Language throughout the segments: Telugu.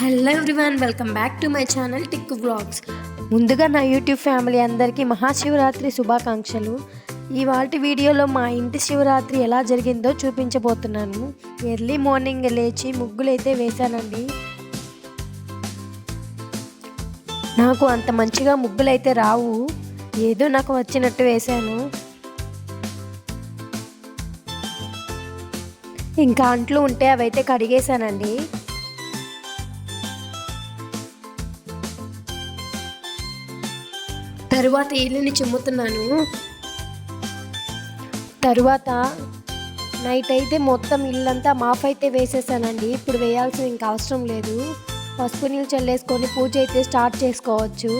Hello everyone welcome back to my channel tick vlogs. ముందుగా నా యూట్యూబ్ ఫ్యామిలీ అందరికీ మహాశివరాత్రి శుభాకాంక్షలు. ఇవాళ వీడియోలో మా ఇంటి శివరాత్రి ఎలా జరిగిందో చూపించబోతున్నాను. ఎర్లీ మార్నింగ్ లేచి ముగ్గులు అయితే వేశానండి. నాకు అంత మంచిగా ముగ్గులు అయితే రావు. ఏదో నాకు వచ్చినట్టు వేశాను. ఇంకా అంట్లు ఉంటే అవైతే కడిగేశానండి. తరువాత ఇల్లుని చిమ్ముతున్నాను? తరువాత నైట్ అయితే మొత్తం ఇల్లంతా మాఫ్ అయితే వేసేసానండి. ఇప్పుడు వేయాల్సిన ఇంకా అవసరం లేదు. పసుపు నీళ్ళు చల్లేసుకొని పూజ అయితే స్టార్ట్ చేసుకోవచ్చు.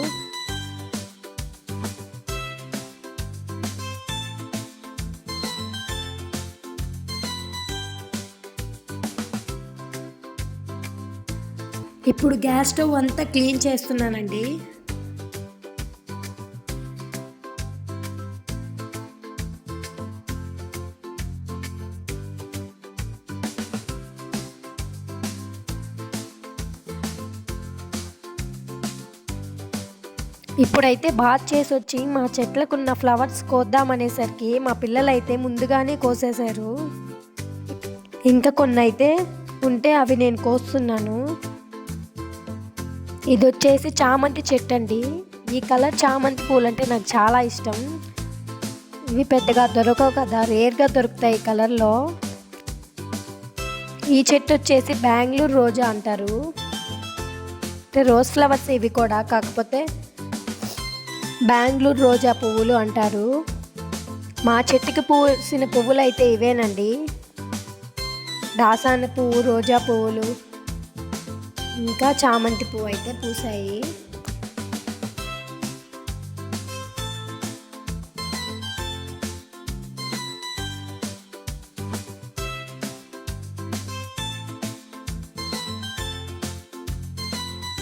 ఇప్పుడు గ్యాస్ స్టవ్ అంతా క్లీన్ చేస్తున్నానండి. ఇప్పుడైతే బాత్ చేసి వచ్చి మా చెట్లకున్న ఫ్లవర్స్ కోద్దామనేసరికి మా పిల్లలైతే ముందుగానే కోసేశారు. ఇంకా కొన్ని అయితే ఉంటే అవి నేను కోస్తున్నాను. ఇది వచ్చేసి చామంతి చెట్టు అండి ఈ కలర్ చామంతి పూలు అంటే నాకు చాలా ఇష్టం. ఇవి పెద్దగా దొరకవు కదా రేర్గా దొరుకుతాయి ఈ కలర్లో. ఈ చెట్టు వచ్చేసి బెంగళూరు రోజా అంటారు. అంటే రోజ్ ఫ్లవర్స్ ఇవి కూడా కాకపోతే బెంగళూరు రోజా పువ్వులు అంటారు. మా చెట్టుకి పూసిన పువ్వులు అయితే ఇవేనండి. దాసాన పువ్వు రోజా పువ్వులు ఇంకా చామంతి పువ్వు అయితే పూసాయి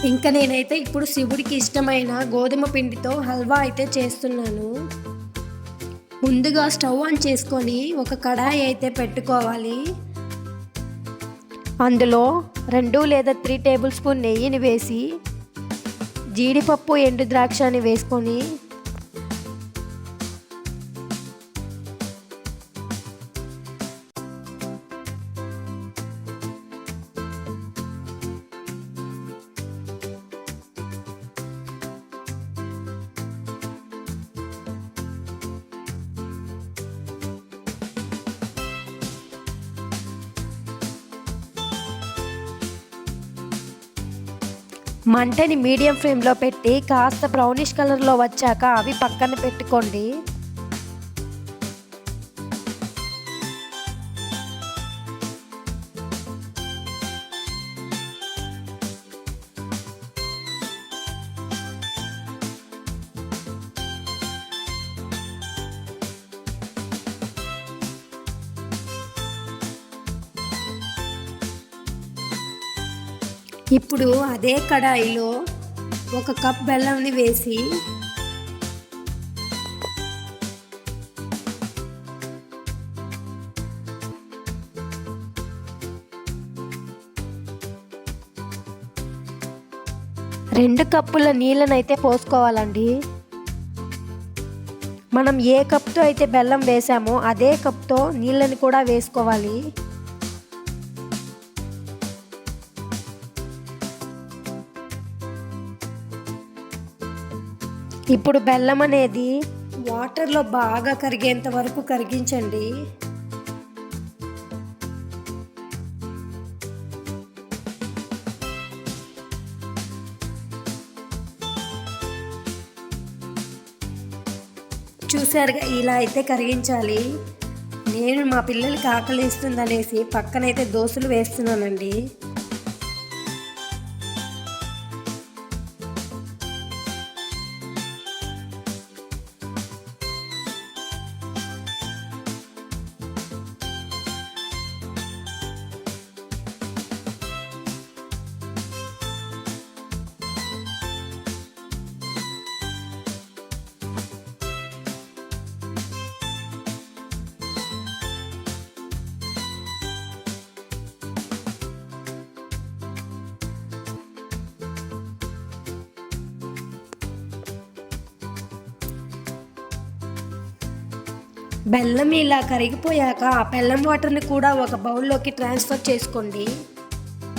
ఇంకా నేనైతే ఇప్పుడు శివుడికి ఇష్టమైన గోధుమ పిండితో హల్వా అయితే చేస్తున్నాను. ముందుగా స్టవ్ ఆన్ చేసుకొని ఒక కడాయి అయితే పెట్టుకోవాలి. అందులో రెండు లేదా త్రీ టేబుల్ స్పూన్ నెయ్యిని వేసి జీడిపప్పు ఎండు ద్రాక్షని వేసుకొని మంటని మీడియం ఫ్లేమ్లో పెట్టి కాస్త బ్రౌనిష్ కలర్లో వచ్చాక అవి పక్కన పెట్టుకోండి. ఇప్పుడు అదే కడాయిలో ఒక కప్ బెల్లంని వేసి రెండు కప్పుల నీళ్ళనైతే పోసుకోవాలండి. మనం ఏ కప్తో అయితే బెల్లం వేసామో అదే కప్తో నీళ్ళని కూడా వేసుకోవాలి. ఇప్పుడు బెల్లం అనేది వాటర్లో బాగా కరిగేంత వరకు కరిగించండి. చూసారుగా ఇలా అయితే కరిగించాలి. నేను మా పిల్లలకి ఆకలిస్తుందనేసి పక్కనైతే దోశలు వేస్తున్నానండి. బెల్లం ఇలా కరిగిపోయాక ఆ బెల్లం వాటర్ని కూడా ఒక బౌల్లోకి ట్రాన్స్ఫర్ చేసుకోండి.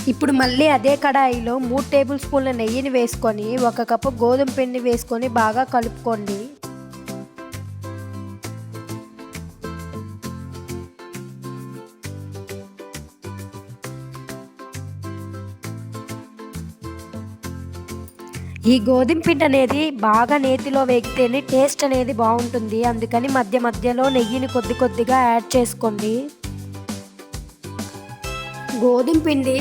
ఇప్పుడు మళ్ళీ అదే కడాయిలో మూడు టేబుల్ స్పూన్ల నెయ్యిని వేసుకొని ఒక కప్పు గోధుమ పిండి వేసుకొని బాగా కలుపుకోండి. ఈ గోధుమ పిండి అనేది బాగా నేతిలో వేగితేనే టేస్ట్ అనేది బాగుంటుంది. అందుకని మధ్య మధ్యలో నెయ్యిని కొద్ది కొద్దిగా యాడ్ చేసుకోండి. గోధుమ పిండి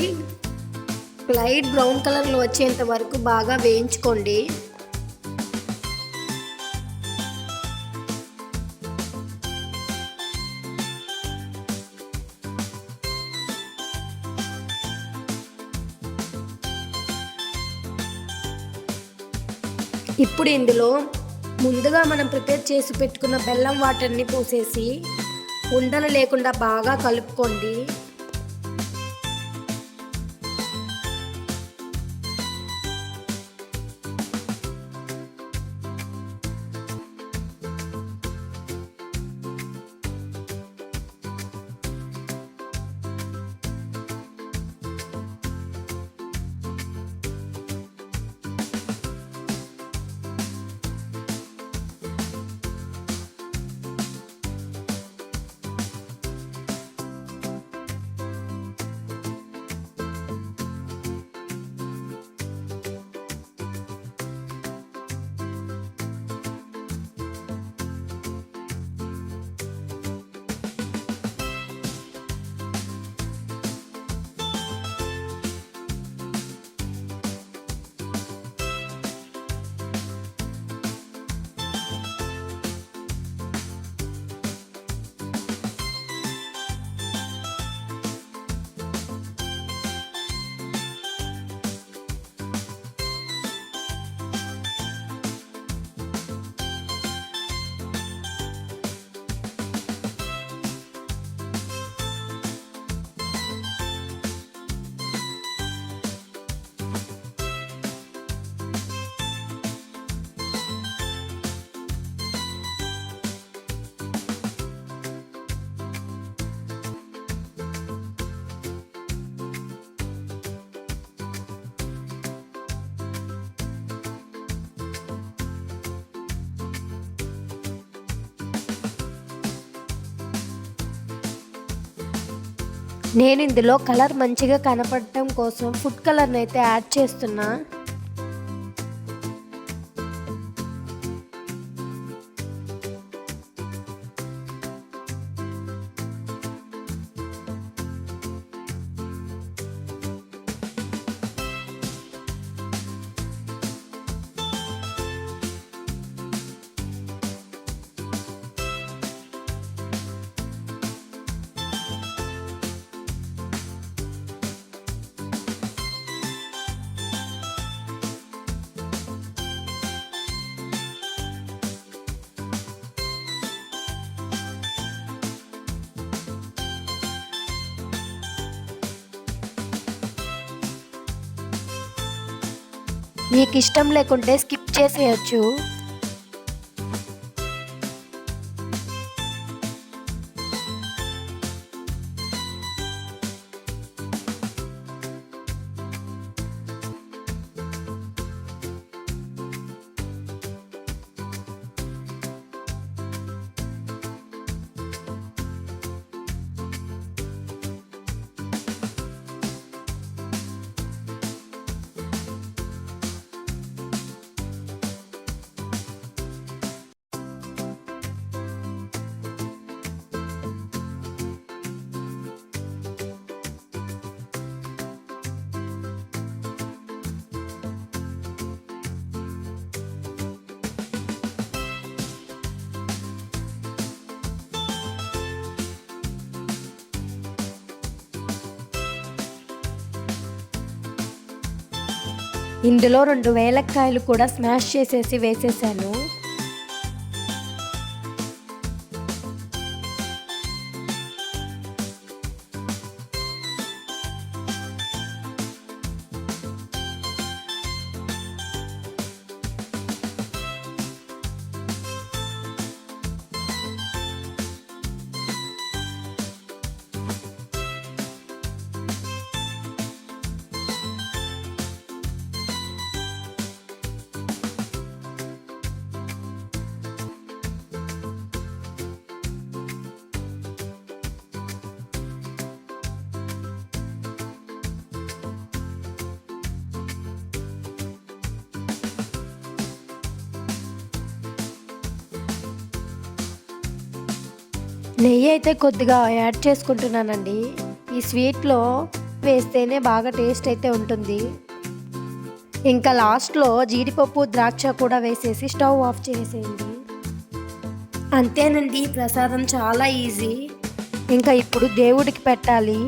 లైట్ బ్రౌన్ కలర్లో వచ్చేంత వరకు బాగా వేయించుకోండి. ఇప్పుడు ఇందులో ముందుగా మనం ప్రిపేర్ చేసి పెట్టుకున్న బెల్లం వాటర్ని పోసేసి ఉండలు లేకుండా బాగా కలుపుకోండి. నేను ఇందులో కలర్ మంచిగా కనపడటం కోసం ఫుడ్ కలర్ని అయితే యాడ్ చేస్తున్నా. మీకు ఇష్టం లేకుంటే స్కిప్ చేసేయచ్చు. ఇందులో రెండు వేలక్కాయలు కూడా స్మాష్ చేసేసి వేసేసాను. నెయ్యి అయితే కొద్దిగా యాడ్ చేసుకుంటున్నానండి. ఈ స్వీట్లో వేస్తేనే బాగా టేస్ట్ అయితే ఉంటుంది. ఇంకా లాస్ట్లో జీడిపప్పు ద్రాక్ష కూడా వేసేసి స్టవ్ ఆఫ్ చేసేయండి. అంతేనండి ప్రసాదం చాలా ఈజీ. ఇంకా ఇప్పుడు దేవుడికి పెట్టాలి.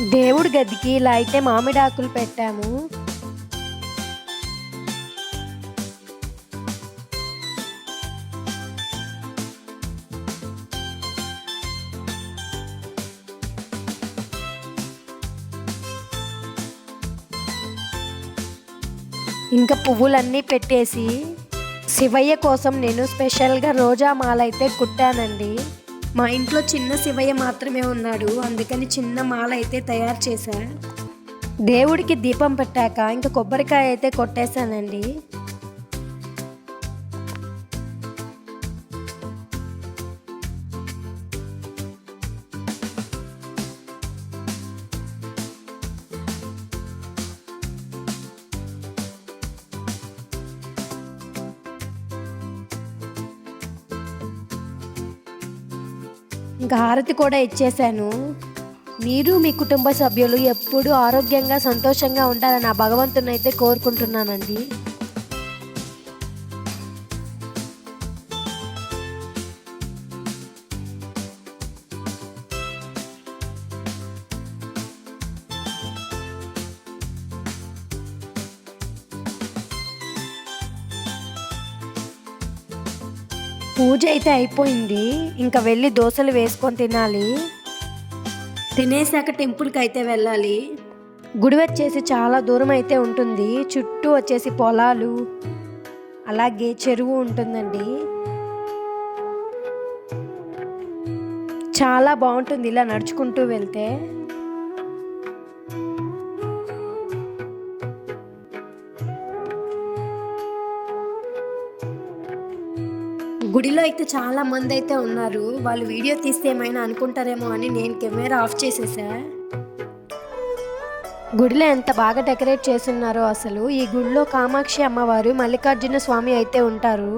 దేవుడి గదికి ఇలా అయితే మామిడాకులు పెట్టాము. ఇంకా పువ్వులన్నీ పెట్టేసి శివయ్య కోసం నేను స్పెషల్గా రోజా మాల అయితే కుట్టానండి. మా ఇంట్లో చిన్న శివయ్య మాత్రమే ఉన్నాడు. అందుకని చిన్న మాల అయితే తయారు చేశా. దేవుడికి దీపం పెట్టాక ఇంకా కొబ్బరికాయ అయితే కొట్టేశానండి. ఇంకా హారతి కూడా ఇచ్చేశాను. మీరు మీ కుటుంబ సభ్యులు ఎప్పుడూ ఆరోగ్యంగా సంతోషంగా ఉండాలని ఆ భగవంతుని అయితే కోరుకుంటున్నానండి. పూజ అయితే అయిపోయింది. ఇంకా వెళ్ళి దోశలు వేసుకొని తినాలి. తినేసాక టెంపుల్కి అయితే వెళ్ళాలి. గుడి వచ్చేసి చాలా దూరం అయితే ఉంటుంది. చుట్టూ వచ్చేసి పొలాలు అలాగే చెరువు ఉంటుందండి. చాలా బాగుంటుంది ఇలా నడుచుకుంటూ వెళ్తే. గుడిలో అయితే చాలా మంది అయితే ఉన్నారు. వాళ్ళు వీడియో తీస్తే ఏమైనా అనుకుంటారేమో అని నేను కెమెరా ఆఫ్ చేసేసా. గుడిలో ఎంత బాగా డెకరేట్ చేస్తున్నారో అసలు. ఈ గుడిలో కామాక్షి అమ్మవారు మల్లికార్జున స్వామి అయితే ఉంటారు.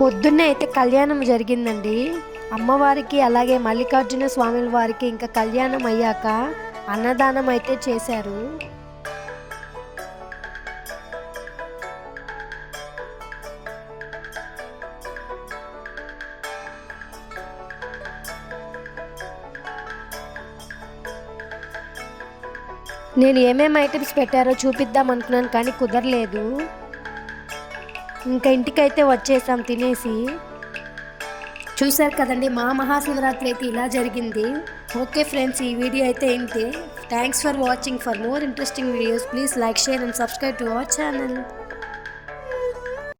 పొద్దున్నే అయితే కళ్యాణం జరిగిందండి. అమ్మవారికి అలాగే మల్లికార్జున స్వామిల వారికి ఇంకా కళ్యాణం అయ్యాక అన్నదానం అయితే చేశారు. నేను ఏమేమి ఐటమ్స్ పెట్టారో చూపిద్దాం అనుకున్నాను కానీ కుదరలేదు. ఇంకా ఇంటికైతే వచ్చేసాం తినేసి. చూశారు కదండి మా మహాశివరాత్రి అయితే ఇలా జరిగింది. ఓకే ఫ్రెండ్స్ ఈ వీడియో అయితే ఏంటి thanks for watching for more interesting videos please like share and subscribe to our channel